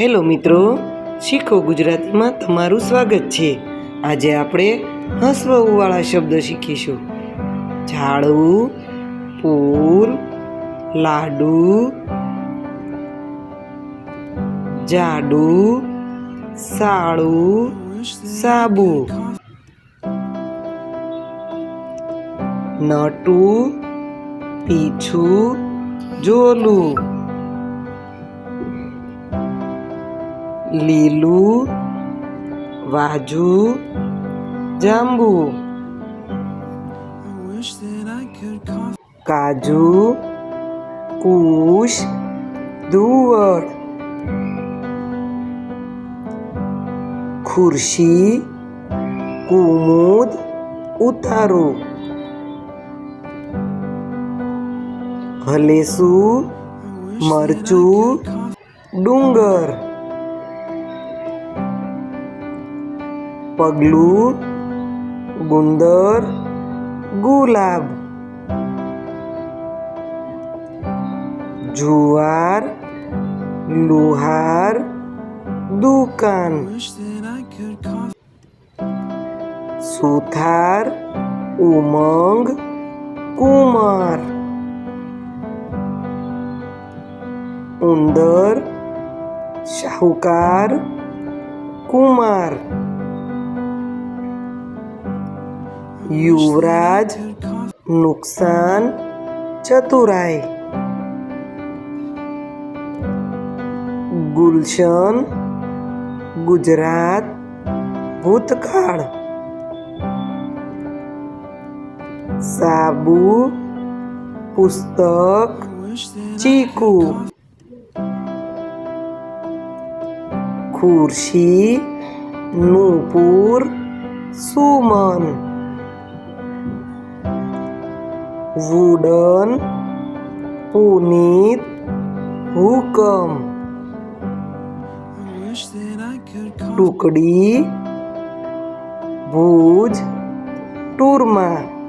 Hello મિત્રો, શીખો ગુજરાતીમાં તમારું સ્વાગત છે. આજે આપણે હસવાળા શબ્દ શીખીશું. ઝાડવું, પૂર, લાડુ, જાડુ, સાળું, સાબુ, નટું, પીછું, જોલું. લીલું વાજુ જાંબુ. કાજુ કુશ ધુવડ ખુરશી કુમુદ ઉતારો. હલેસું મરચું ડુંગર. પગલું ગુંદર ગુલાબ જુવાર લુહાર દુકાન સુથાર ઉમંગ કુમાર ઉંદર શાહુકાર કુમાર યુવરાજ નુકસાન ચતુરાઈ. ગુલશન ગુજરાત ભૂતકાળ. સાબુ પુસ્તક ચીકુ. ખુરશી નૂપુર સુમન. વુડન પુનીત હુકમ ટુકડી ભુજ ટૂરમાં